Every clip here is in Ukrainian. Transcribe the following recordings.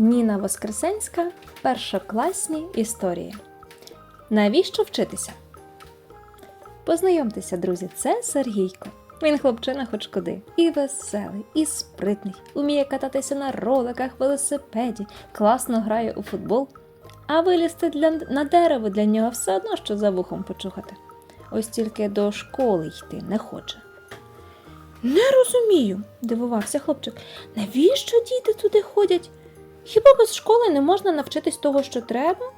Ніна Воскресенська, першокласні історії. Навіщо вчитися? Познайомтеся, друзі, це Сергійко. Він хлопчина хоч куди. І веселий, і спритний, уміє кататися на роликах, велосипеді, класно грає у футбол. А вилізти для, на дерево для нього все одно, що за вухом почухати. Ось тільки до школи йти не хоче. Не розумію, дивувався хлопчик. Навіщо діти туди ходять? Хіба без школи не можна навчитись того, що треба?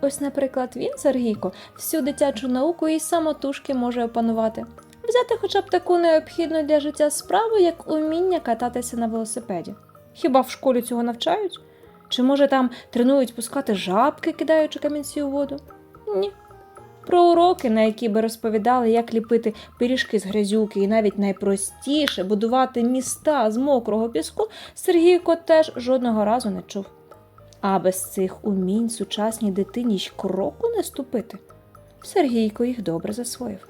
Ось, наприклад, він, Сергійко, всю дитячу науку і самотужки може опанувати. Взяти хоча б таку необхідну для життя справу, як уміння кататися на велосипеді. Хіба в школі цього навчають? Чи може там тренують пускати жабки, кидаючи камінці у воду? Ні. Про уроки, на які би розповідали, як ліпити пиріжки з грязюки, і навіть найпростіше будувати міста з мокрого піску, Сергійко теж жодного разу не чув. А без цих умінь сучасній дитині й кроку не ступити. Сергійко їх добре засвоїв.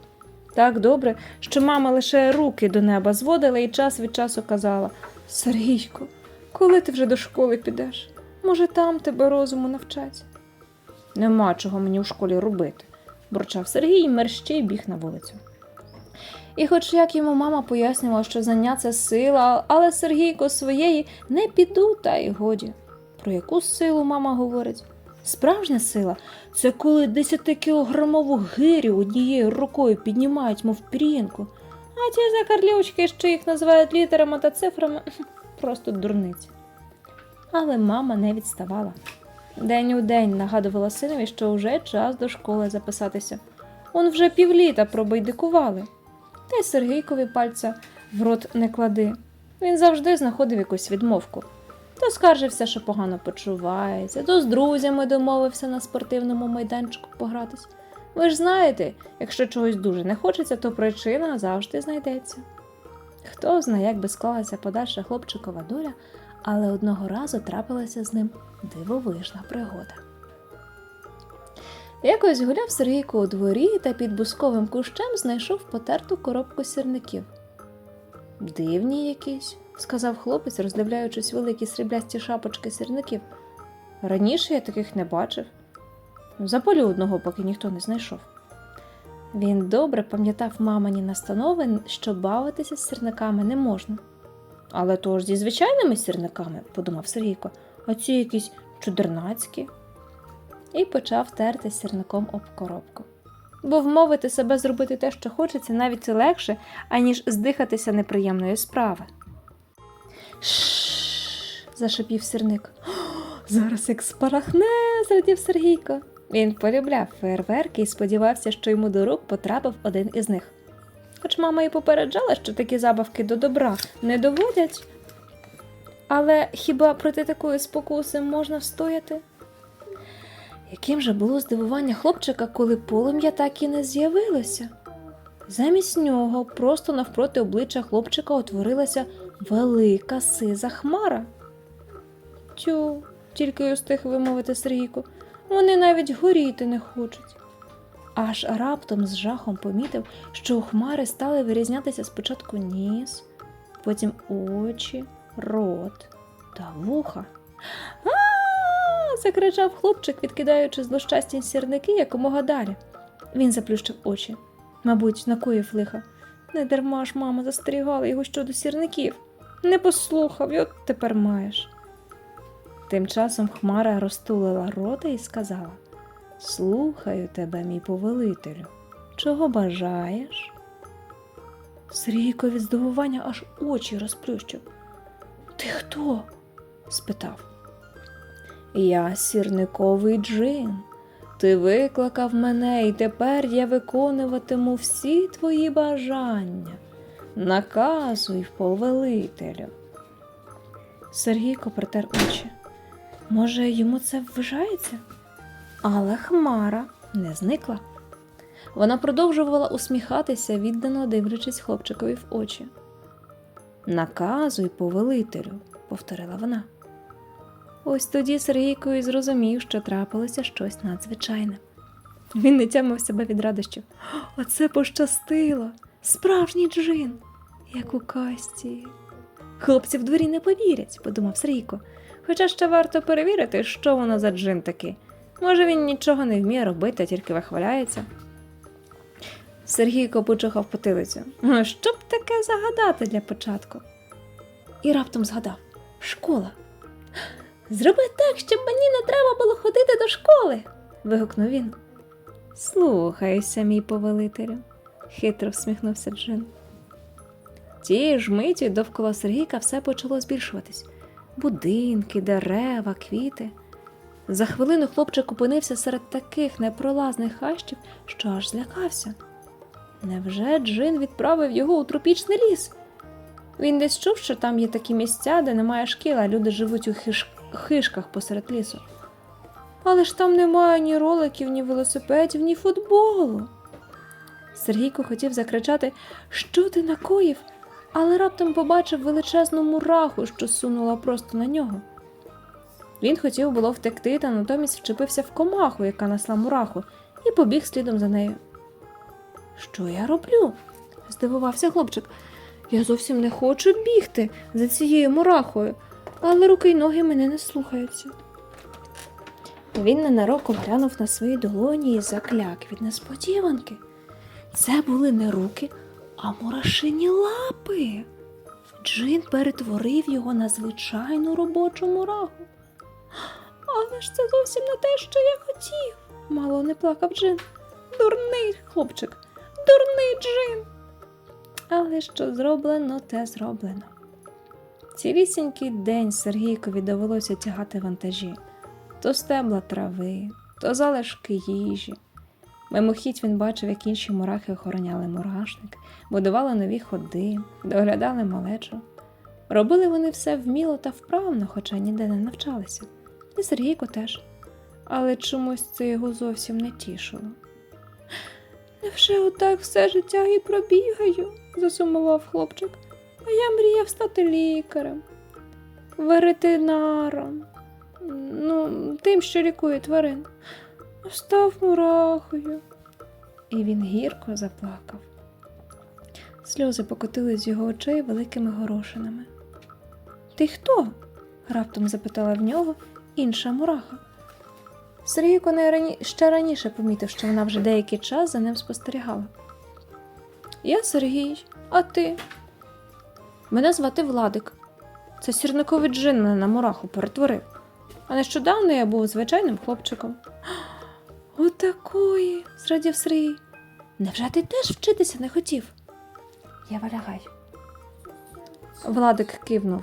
Так добре, що мама лише руки до неба зводила і час від часу казала: Сергійко, коли ти вже до школи підеш? Може, там тебе розуму навчать? Нема чого мені у школі робити, бурчав Сергій і мерщій біг на вулицю. І хоч як йому мама пояснювала, що знання це сила, але Сергійко своєї не піду, та й годі. Про яку силу мама говорить? Справжня сила це коли 10-кілограмову гирю однією рукою піднімають, мов пір'їнку. А ті закарлючки, що їх називають літерами та цифрами, просто дурниці. Але мама не відставала. День у день нагадувала синові, що вже час до школи записатися. Он вже півліта пробайдикували. Та й Сергійкові пальця в рот не клади. Він завжди знаходив якусь відмовку. То скаржився, що погано почувається, то з друзями домовився на спортивному майданчику погратись. Ви ж знаєте, якщо чогось дуже не хочеться, то причина завжди знайдеться. Хто знає, як би склалася подальша хлопчикова доля, але одного разу трапилася з ним дивовижна пригода. Якось гуляв Сергійко у дворі та під бусковим кущем знайшов потерту коробку сірників. Дивні якісь, сказав хлопець, роздивляючись великі сріблясті шапочки сірників. Раніше я таких не бачив. Запалю одного, поки ніхто не знайшов. Він добре пам'ятав мамині настанови, що бавитися з сірниками не можна. Але то ж зі звичайними сірниками, подумав Сергійко, а ці якісь чудернацькі. І почав терти сірником об коробку. Бо вмовити себе зробити те, що хочеться, навіть легше, аніж здихатися неприємної справи. Шш. зашипів сірник. Зараз як спарахне, зрадів Сергійко. Він полюбляв фейерверки і сподівався, що йому до рук потрапив один із них. Хоч мама і попереджала, що такі забавки до добра не доводять. Але хіба проти такої спокуси можна встояти? Яким же було здивування хлопчика, коли полум'я так і не з'явилося? Замість нього, просто навпроти обличчя хлопчика утворилася велика сиза хмара. Тю, тільки й устиг вимовити Сергійко, вони навіть горіти не хочуть. Аж раптом з жахом помітив, що у хмари стали вирізнятися спочатку ніс, потім очі, рот та вуха. А! закричав хлопчик, відкидаючи злощасті сірники якомога далі. Він заплющив очі. Мабуть, накоїв лиха. Не дарма ж мама застерігала його щодо сірників. Не послухав, от тепер маєш. Тим часом Хмара розтулила рота і сказала Слухаю тебе, мій повелителю. Чого бажаєш? Сергійко від здивування аж очі розплющив. Ти хто? спитав. Я сірниковий джин. Ти викликав мене, і тепер я виконуватиму всі твої бажання. Наказуй, повелителю. Сергійко протер очі. Може, йому це вважається? Але Хмара не зникла. Вона продовжувала усміхатися, віддано дивлячись хлопчикові в очі. Наказуй, повелителю, повторила вона. Ось тоді Сергійко і зрозумів, що трапилося щось надзвичайне. Він не тямив себе від радощів. Оце пощастило! Справжній джин, як у касті. Хлопці в дворі не повірять, подумав Сергійко. Хоча ще варто перевірити, що воно за джин такий. Може, він нічого не вміє робити, а тільки вихваляється. Сергійко почухав потилицю. «Ну, Що б таке загадати для початку? І раптом згадав школа. Зроби так, щоб мені не треба було ходити до школи. вигукнув він. Слухайся, мій повелителю, хитро всміхнувся Джин. Тієї ж миті довкола Сергійка все почало збільшуватись будинки, дерева, квіти. За хвилину хлопчик опинився серед таких непролазних хащів, що аж злякався. Невже Джин відправив його у тропічний ліс? Він десь чув, що там є такі місця, де немає шкіл, а люди живуть у хиш... хишках посеред лісу. Але ж там немає ні роликів, ні велосипедів, ні футболу. Сергійко хотів закричати Що ти накоїв? але раптом побачив величезну мураху, що сунула просто на нього. Він хотів було втекти, та натомість вчепився в комаху, яка несла мураху, і побіг слідом за нею. Що я роблю? здивувався хлопчик. Я зовсім не хочу бігти за цією мурахою, але руки й ноги мене не слухаються. Він ненароком глянув на свої долоні і закляк від несподіванки. Це були не руки, а мурашині лапи. Джин перетворив його на звичайну робочу мураху. Але ж це зовсім не те, що я хотів, мало не плакав Джин. Дурний хлопчик, дурний Джин. Але що зроблено, те зроблено. Цілісінький день Сергійкові довелося тягати вантажі то стебла трави, то залишки їжі. Мимохідь він бачив, як інші мурахи охороняли мурашник, будували нові ходи, доглядали малечу. Робили вони все вміло та вправно, хоча ніде не навчалися. І Сергійко теж. Але чомусь це його зовсім не тішило. Невже отак все життя і пробігаю? засумував хлопчик. А я мріяв стати лікарем, ветеринаром, ну, тим, що лікує тварин. Став мурахою. І він гірко заплакав. Сльози покотили з його очей великими горошинами. Ти хто? раптом запитала в нього інша мураха. Сергійко не рані... ще раніше помітив, що вона вже деякий час за ним спостерігала. Я Сергій, а ти? Мене звати Владик. Це сірниковий джин на мураху перетворив. А нещодавно я був звичайним хлопчиком. Отакої, зрадів Сергій. Невже ти теж вчитися не хотів? Я валягай. Владик кивнув.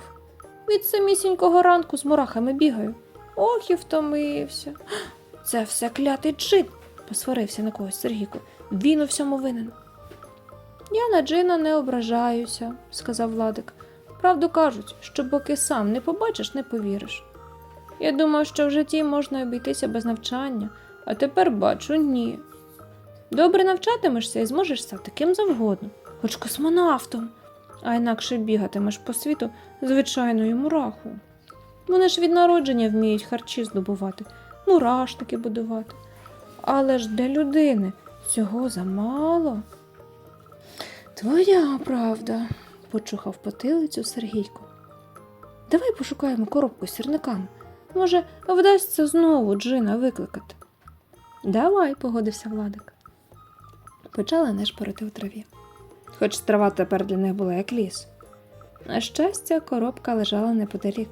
Від самісінького ранку з мурахами бігаю. Ох і втомився. Це все клятий джин, посварився на когось Сергійко. Він у всьому винен. Я на джина не ображаюся, сказав Владик. Правду кажуть, що поки сам не побачиш, не повіриш. Я думав, що в житті можна обійтися без навчання, а тепер бачу ні. Добре навчатимешся і зможеш стати ким завгодно, хоч космонавтом, а інакше бігатимеш по світу звичайною мурахою. Вони ж від народження вміють харчі здобувати, мурашники будувати. Але ж для людини цього замало. Твоя правда, почухав потилицю Сергійко. Давай пошукаємо коробку з сірниками. Може, вдасться знову Джина викликати. Давай, погодився Владик. Почали нишпорити у траві. Хоч трава тепер для них була як ліс. На щастя, коробка лежала неподалік,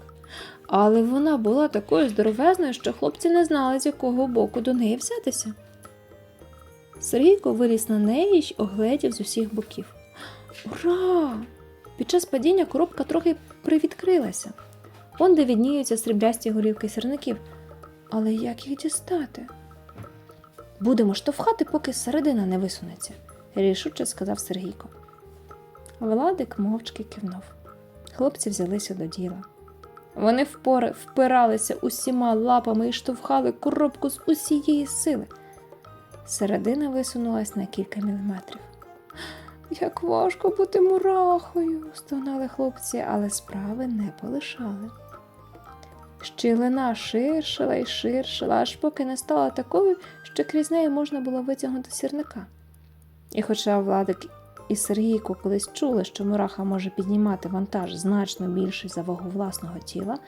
але вона була такою здоровезною, що хлопці не знали, з якого боку до неї взятися. Сергійко виліз на неї й огледів з усіх боків. Ура! Під час падіння коробка трохи привідкрилася. Он де відніються сріблясті голівки сірників. Але як їх дістати? Будемо штовхати, поки середина не висунеться, рішуче сказав Сергійко. Владик мовчки кивнув. Хлопці взялися до діла. Вони впори впиралися усіма лапами і штовхали коробку з усієї сили. Середина висунулась на кілька міліметрів. Як важко бути мурахою, стогнали хлопці, але справи не полишали. Щілина ширшила й ширшила, аж поки не стала такою, що крізь неї можна було витягнути сірника. І хоча Владик і Сергійко колись чули, що мураха може піднімати вантаж значно більший за вагу власного тіла,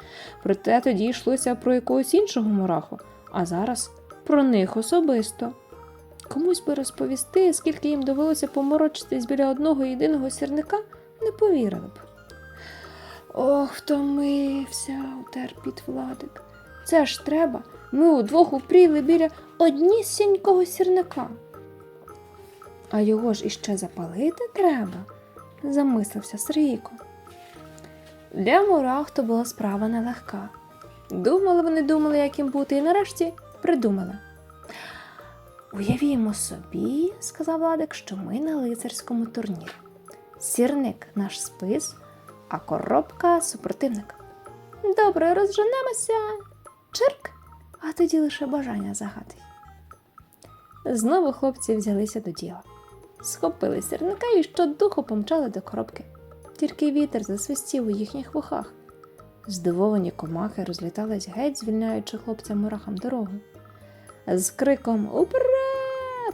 проте тоді йшлося про якогось іншого мураху, а зараз про них особисто. Комусь би розповісти, скільки їм довелося поморочитись біля одного єдиного сірника, не повірили б. Ох, втомився, утер під Владик. Це ж треба. Ми удвох упріли біля однісінького сірника. А його ж іще запалити треба, замислився Сергійко. Для мурах то була справа нелегка. Думали вони, думали, як їм бути, і нарешті придумали. Уявімо собі, сказав Владик, що ми на лицарському турнірі. Сірник наш спис, а коробка супротивник. Добре, розженемося. Чирк, а тоді лише бажання загадай. Знову хлопці взялися до діла. Схопили сірника і щодуху помчали до коробки. Тільки вітер засвистів у їхніх вухах. Здивовані комахи розлітались геть, звільняючи хлопцям мурахам дорогу. З криком Уперед!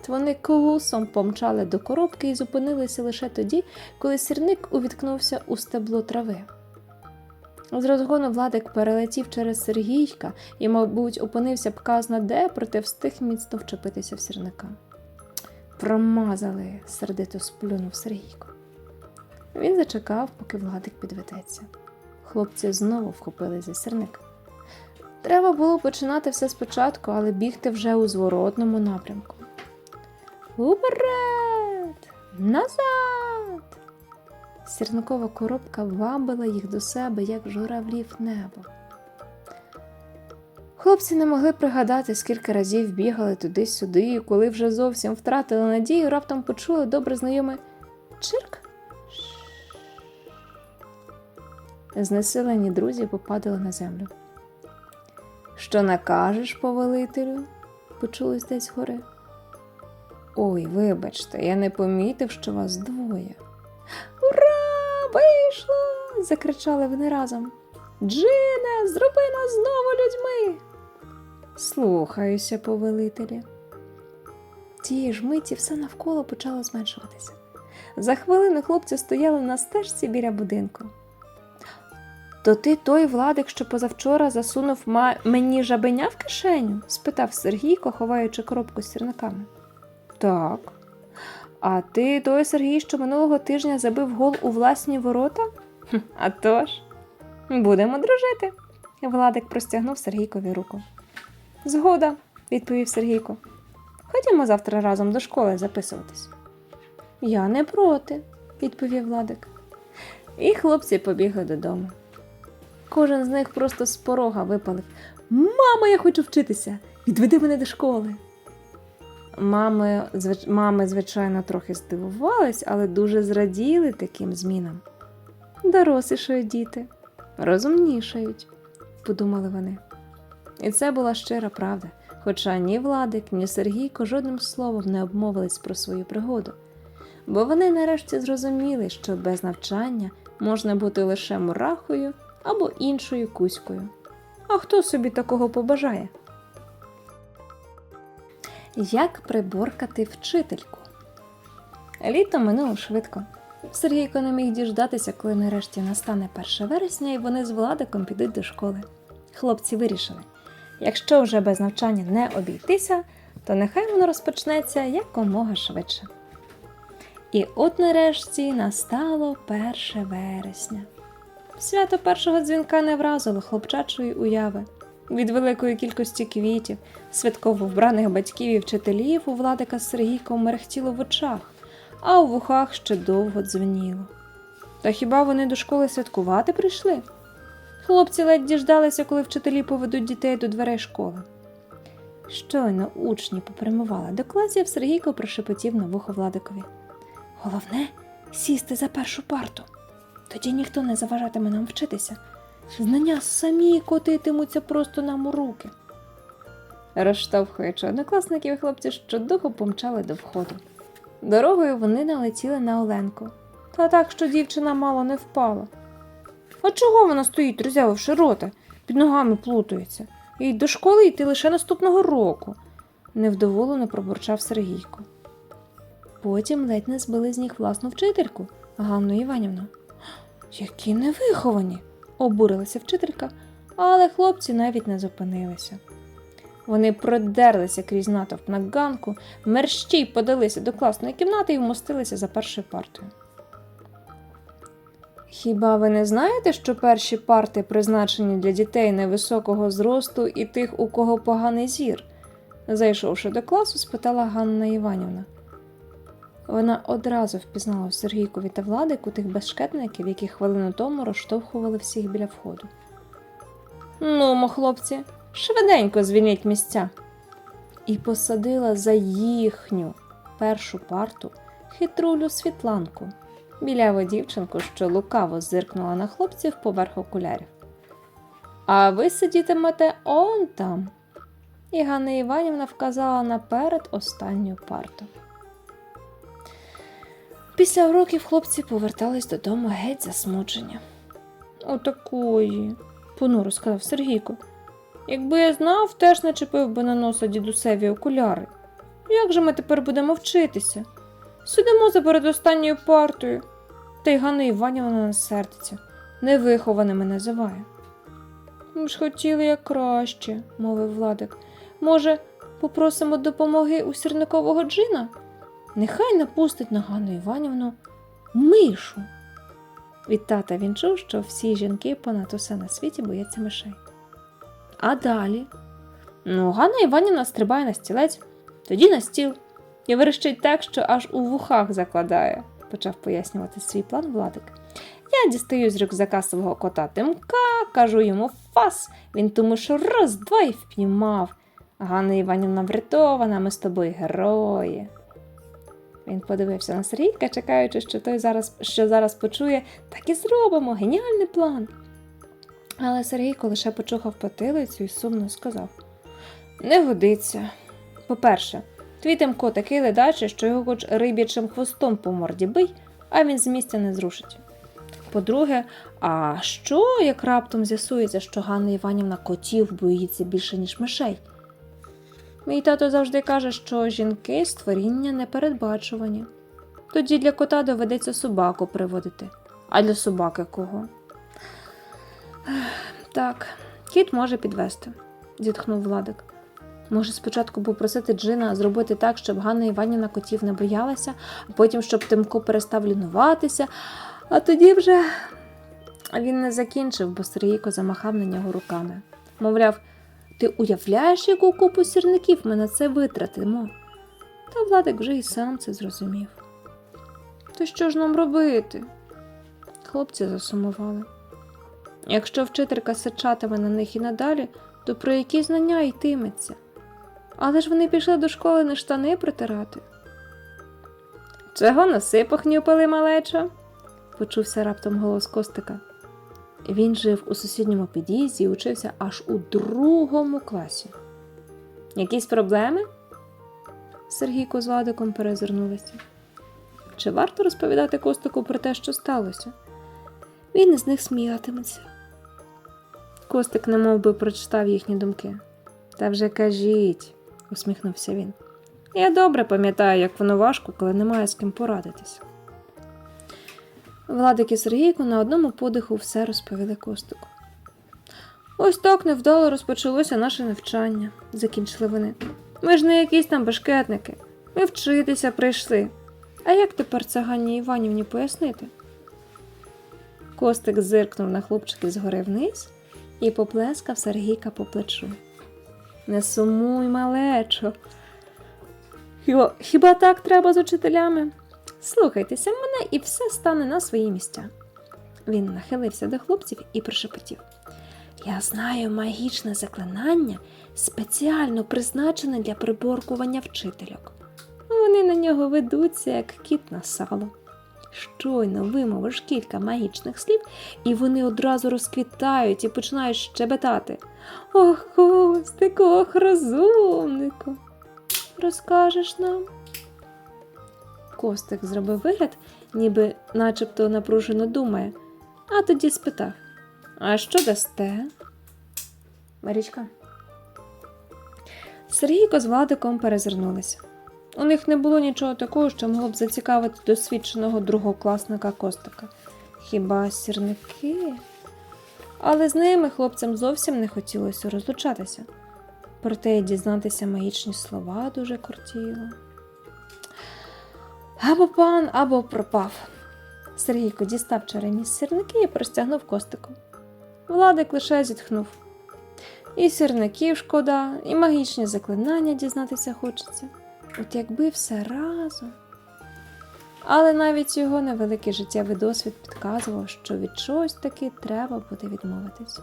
Вони колосом помчали до коробки і зупинилися лише тоді, коли сірник увіткнувся у стебло трави. З розгону Владик перелетів через Сергійка і, мабуть, опинився б казна де, проте встиг міцно вчепитися в сірника. Промазали, сердито сплюнув Сергійко. Він зачекав, поки Владик підведеться. Хлопці знову вхопили за сірник. Треба було починати все спочатку, але бігти вже у зворотному напрямку. Уперед! Назад! Сірникова коробка вабила їх до себе, як журавлів небо. Хлопці не могли пригадати, скільки разів бігали туди-сюди, і коли вже зовсім втратили надію, раптом почули добре знайомий чирк. Знесилені друзі попадали на землю. Що накажеш, повелителю? почулось десь згори. Ой, вибачте, я не помітив, що вас двоє. Ура! Вийшло! закричали вони разом. Джине, зроби нас знову людьми. Слухаюся, повелителі. Тієї ж миті все навколо почало зменшуватися. За хвилину хлопці стояли на стежці біля будинку. То ти той владик, що позавчора засунув ма- мені жабеня в кишеню? спитав Сергійко, ховаючи коробку з сірниками. Так. А ти той Сергій, що минулого тижня забив гол у власні ворота? «Хм, А тож, будемо дружити. Владик простягнув Сергійкові руку. Згода, відповів Сергійко. Ходімо завтра разом до школи записуватись. Я не проти, відповів Владик. І хлопці побігли додому. Кожен з них просто з порога випалив Мамо, я хочу вчитися! Відведи мене до школи. Мами, звич... Мами, звичайно, трохи здивувались, але дуже зраділи таким змінам. Дорослішають діти, розумнішають, подумали вони. І це була щира правда, хоча ні Владик, ні Сергійко жодним словом не обмовились про свою пригоду, бо вони нарешті зрозуміли, що без навчання можна бути лише мурахою або іншою кузькою. А хто собі такого побажає? Як приборкати вчительку? Літо минуло швидко. Сергійко не міг діждатися, коли нарешті настане 1 вересня, і вони з Владиком підуть до школи. Хлопці вирішили, якщо вже без навчання не обійтися, то нехай воно розпочнеться якомога швидше. І от нарешті настало 1 вересня. Свято першого дзвінка не вразило хлопчачої уяви. Від великої кількості квітів, святково вбраних батьків і вчителів у Владика з Сергійком мерехтіло в очах, а у вухах ще довго дзвеніло. Та хіба вони до школи святкувати прийшли? Хлопці ледь діждалися, коли вчителі поведуть дітей до дверей школи. Щойно учні попрямували до класів, Сергійко прошепотів на вухо Владикові. Головне сісти за першу парту. Тоді ніхто не заважатиме нам вчитися. Знання самі котитимуться просто нам у руки. Розштовхуючи однокласників, хлопці щодуху помчали до входу. Дорогою вони налетіли на Оленку. Та так, що дівчина мало не впала. А чого вона стоїть, роззявивши рота, під ногами плутається? Їй до школи йти лише наступного року, невдоволено пробурчав Сергійко. потім ледь не збили з ніг власну вчительку Ганну Іванівну. Які невиховані, обурилася вчителька, але хлопці навіть не зупинилися. Вони продерлися крізь натовп на ганку, мерщій подалися до класної кімнати і вмостилися за першою партою. Хіба ви не знаєте, що перші парти призначені для дітей невисокого зросту і тих, у кого поганий зір? Зайшовши до класу, спитала Ганна Іванівна. Вона одразу впізнала Сергійкові та Владику тих безшкетників, які хвилину тому розштовхували всіх біля входу. Ну, мо, хлопці, швиденько звільніть місця. І посадила за їхню першу парту хитрулю Світланку, біляву дівчинку, що лукаво зиркнула на хлопців поверх окулярів. А ви сидітимете он там. І Ганна Іванівна вказала наперед останню парту. Після уроків хлопці повертались додому геть засмучені. Отакої, понуро сказав Сергійко. Якби я знав, теж начепив би на носа дідусеві окуляри. Як же ми тепер будемо вчитися? Сидимо за передостанньою партою. Та й Ганна Іванівна на сердиться, невихованими називає. Ми ж хотіли як краще, мовив Владик. Може, попросимо допомоги у сірникового джина? Нехай напустить на Ганну Іванівну мишу. Від тата він чув, що всі жінки понад усе на світі бояться мишей. А далі? Ну, Ганна Іванівна стрибає на стілець, тоді на стіл і верещить так, що аж у вухах закладає, почав пояснювати свій план Владик. Я дістаю з рюкзака свого кота Тимка, кажу йому фас, він тому що раз, два і впіймав. Ганна Іванівна врятована, ми з тобою герої. Він подивився на Сергійка, чекаючи, що той зараз, що зараз почує, так і зробимо, геніальний план. Але Сергійко лише почухав потилицю і сумно сказав: Не годиться. По-перше, твій Тимко такий ледачий, що його хоч риб'ячим хвостом по морді бий, а він з місця не зрушить. По-друге, а що, як раптом з'ясується, що Ганна Іванівна котів боїться більше, ніж мишей? Мій тато завжди каже, що жінки створіння непередбачувані. Тоді для кота доведеться собаку приводити. А для собаки кого? Так, кіт може підвести, зітхнув Владик. Може, спочатку попросити Джина зробити так, щоб Ганна Іванівна котів не боялася, а потім, щоб Тимко перестав лінуватися, а тоді вже він не закінчив, бо Сергійко замахав на нього руками. Мовляв, ти уявляєш, яку купу сірників ми на це витратимо? Та Владик вже і сам це зрозумів. То що ж нам робити? Хлопці засумували. Якщо вчителька сичатиме на них і надалі, то про які знання йтиметься? Але ж вони пішли до школи не штани протирати. Чого носи похнюпали, малечо? почувся раптом голос Костика. Він жив у сусідньому під'їзді і учився аж у другому класі. Якісь проблеми? Сергійко з Владиком перезирнулися. Чи варто розповідати Костику про те, що сталося? Він із них сміятиметься. Костик немов би прочитав їхні думки. Та вже кажіть, усміхнувся він. Я добре пам'ятаю, як воно важко, коли немає з ким порадитись. Владик і Сергійко на одному подиху все розповіли Костику. Ось так невдало розпочалося наше навчання, закінчили вони. Ми ж не якісь там бешкетники. Ми вчитися прийшли. А як тепер це Ганні Іванівні пояснити? Костик зиркнув на хлопчиків згори вниз і поплескав Сергійка по плечу. Не сумуй, малечо. Хіба, хіба так треба з учителями? Слухайтеся мене і все стане на свої місця. Він нахилився до хлопців і прошепотів. Я знаю магічне заклинання, спеціально призначене для приборкування вчительок. Вони на нього ведуться, як кіт на сало. Щойно вимовиш кілька магічних слів, і вони одразу розквітають і починають щебетати. Ох, Костику, ох, розумнику. Розкажеш нам? Костик зробив вигляд, ніби начебто напружено думає, а тоді спитав: А що дасте? Марічка. Сергійко з Владиком перезирнулися. У них не було нічого такого, що могло б зацікавити досвідченого другокласника Костика. Хіба сірники? Але з ними хлопцям зовсім не хотілося розлучатися. Проте дізнатися магічні слова дуже кортіло. Або пан, або пропав. Сергійко дістав череміс сірники і простягнув костику. Владик лише зітхнув. І сірників шкода, і магічні заклинання дізнатися хочеться. От якби все разом. Але навіть його невеликий життєвий досвід підказував, що від чогось таки треба буде відмовитись.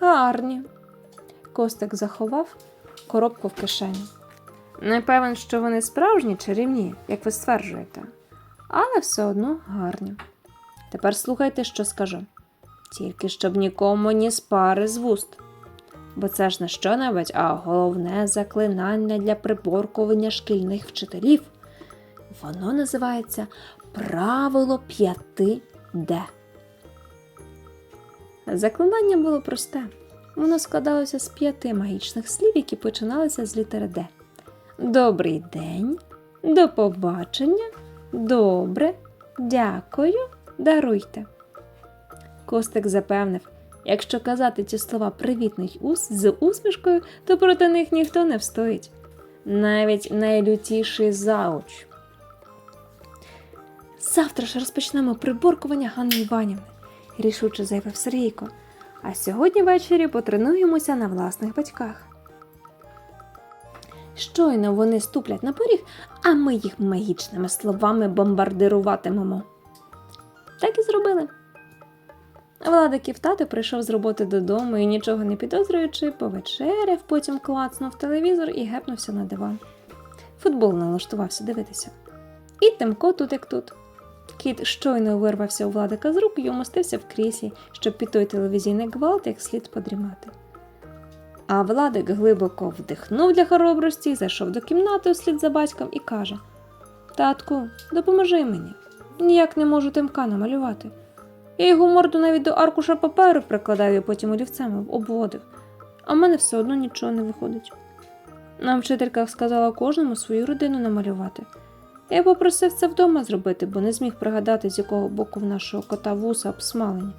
Гарні. Костик заховав коробку в кишені. Не певен, що вони справжні чарівні, як ви стверджуєте, але все одно гарні. Тепер слухайте, що скажу. Тільки щоб нікому ні з пари з вуст. Бо це ж не що-небудь, а головне заклинання для приборкування шкільних вчителів. Воно називається Правило 5D. Заклинання було просте. Воно складалося з п'яти магічних слів, які починалися з літери Д. Добрий день, до побачення, добре, дякую, даруйте. Костик запевнив, якщо казати ці слова привітний ус з усмішкою, то проти них ніхто не встоїть. Навіть найлютіший зауч. Завтра ж розпочнемо приборкування Ганни Іванівни, рішуче заявив Сергійко. А сьогодні ввечері потренуємося на власних батьках. Щойно вони ступлять на поріг, а ми їх магічними словами бомбардируватимемо. Так і зробили. Владиків тато прийшов з роботи додому і, нічого не підозрюючи, повечеряв, потім клацнув телевізор і гепнувся на диван. Футбол налаштувався дивитися. І Тимко тут як тут. Кіт щойно вирвався у владика з рук і умостився в кріслі, щоб під той телевізійний гвалт як слід подрімати. А Владик глибоко вдихнув для хоробрості, зайшов до кімнати услід за батьком і каже: Татку, допоможи мені. Ніяк не можу тимка намалювати. Я його морду навіть до аркуша паперу прикладав і потім олівцем обводив, а в мене все одно нічого не виходить. Нам вчителька сказала кожному свою родину намалювати. Я попросив це вдома зробити, бо не зміг пригадати, з якого боку в нашого кота вуса обсмалені.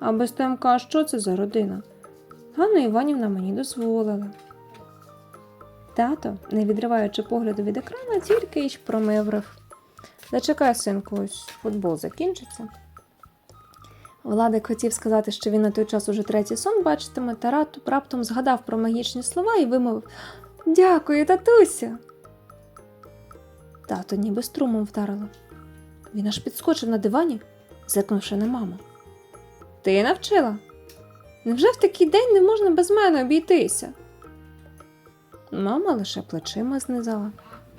А без ТМК що це за родина? Ганна Іванівна мені дозволила. Тато, не відриваючи погляду від екрана, тільки й промиврив. Зачекай, синку, ось футбол закінчиться. Владик хотів сказати, що він на той час уже третій сон бачитиме, та рат- раптом згадав про магічні слова і вимовив Дякую, татусю. Тато ніби струмом вдарило. Він аж підскочив на дивані, зиркнувши на маму. Ти навчила? Невже в такий день не можна без мене обійтися? Мама лише плечима знизала.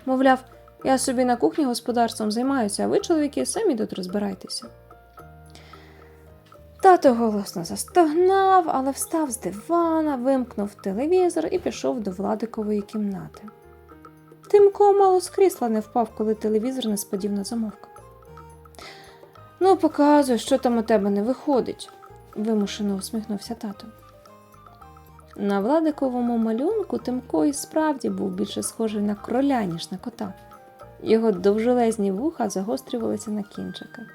Мовляв, я собі на кухні господарством займаюся, а ви, чоловіки, самі тут розбирайтеся. Тато голосно застогнав, але встав з дивана, вимкнув телевізор і пішов до Владикової кімнати. Тимко мало з крісла не впав, коли телевізор несподівано замовк. Ну, показуй, що там у тебе не виходить, вимушено усміхнувся тато. На Владиковому малюнку Тимко і справді був більше схожий на кроля, ніж на кота. Його довжелезні вуха загострювалися на кінчиках.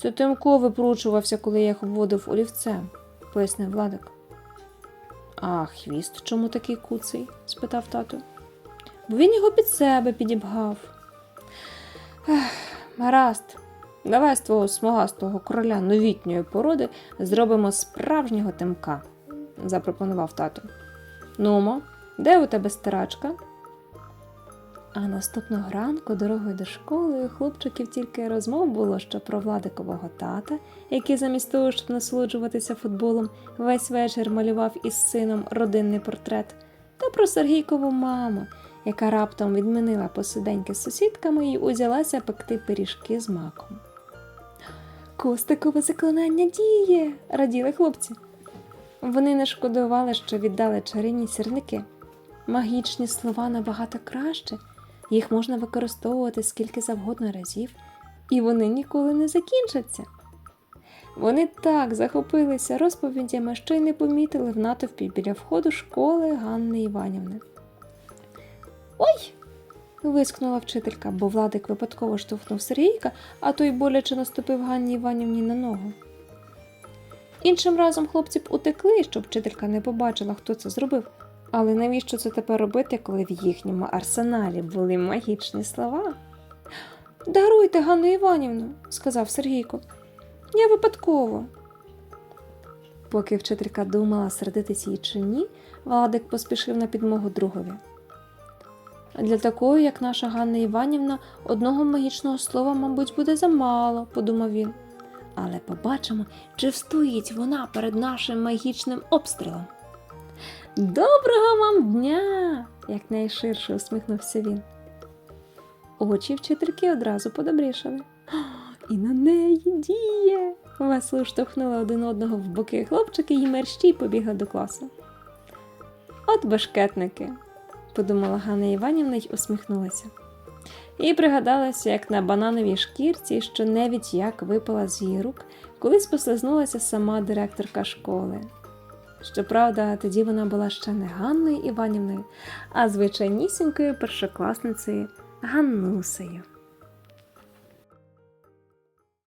Це Тимко випручувався, коли я їх обводив олівцем, пояснив Владик. А хвіст чому такий куций? спитав тато. Бо він його під себе підібгав. Ех, гаразд, давай з твого смугастого короля новітньої породи зробимо справжнього тимка, запропонував тато. Нумо, де у тебе стирачка? А наступного ранку дорогою до школи хлопчиків тільки розмов було, що про Владикового тата, який замість того, щоб насолоджуватися футболом, весь вечір малював із сином родинний портрет, та про Сергійкову маму, яка раптом відмінила посиденьки з сусідками і узялася пекти пиріжки з маком. Костикове заклинання діє, раділи хлопці. Вони не шкодували, що віддали чарівні сірники. Магічні слова набагато краще, їх можна використовувати скільки завгодно разів, і вони ніколи не закінчаться. Вони так захопилися розповідями, що й не помітили в натовпі біля входу школи Ганни Іванівни. Ой! вискнула вчителька, бо Владик випадково штовхнув Сергійка, а той боляче наступив Ганні Іванівні на ногу. Іншим разом хлопці б утекли, щоб вчителька не побачила, хто це зробив. Але навіщо це тепер робити, коли в їхньому арсеналі були магічні слова? Даруйте, Ганну Іванівну, сказав Сергійко. Я випадково. Поки вчителька думала, сердитись їй чи ні, Владик поспішив на підмогу другові. Для такої, як наша Ганна Іванівна, одного магічного слова, мабуть, буде замало, подумав він. Але побачимо, чи встоїть вона перед нашим магічним обстрілом. Доброго вам дня! якнайширше усміхнувся він. Очі вчительки одразу подобрішали. І на неї діє. Весело штовхнули один одного в боки хлопчики і мерщій побігли до класу. От бешкетники, подумала Ганна Іванівна й усміхнулася. І пригадалася, як на банановій шкірці, що навіть як випала з її рук, колись послизнулася сама директорка школи. Щоправда, тоді вона була ще не Ганною Іванівною, а звичайнісінькою першокласницею Ганнусею.